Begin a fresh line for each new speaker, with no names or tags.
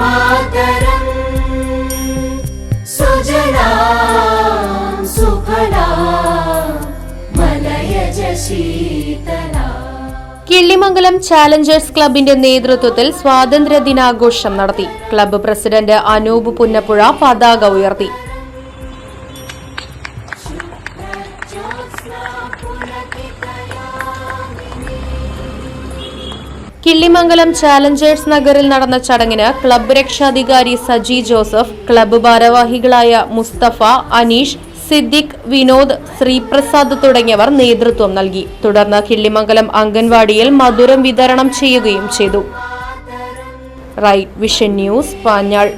Mataram.
Killimangalam challengers ക്ലബിന്റെ നേതൃത്വത്തിൽ സ്വാതന്ത്ര്യ ദിനാഘോഷം നടത്തി. ക്ലബ്ബ് പ്രസിഡന്റ് അനൂപ് പുന്നപ്പുഴ പതാക ഉയർത്തി. കിള്ളിമംഗലം ചാലഞ്ചേഴ്സ് നഗറിൽ നടന്ന ചടങ്ങിന് ക്ലബ്ബ് രക്ഷാധികാരി സജി ജോസഫ് ക്ലബ്ബ് ഭാരവാഹികളായ മുസ്തഫ അനീഷ് സിദ്ദിഖ് വിനോദ് ശ്രീപ്രസാദ് തുടങ്ങിയവർ നേതൃത്വം നൽകി. തുടർന്ന് കിള്ളിമംഗലം അംഗൻവാടിയിൽ മധുരം വിതരണം ചെയ്യുകയും ചെയ്തു. Right vision news Panjal.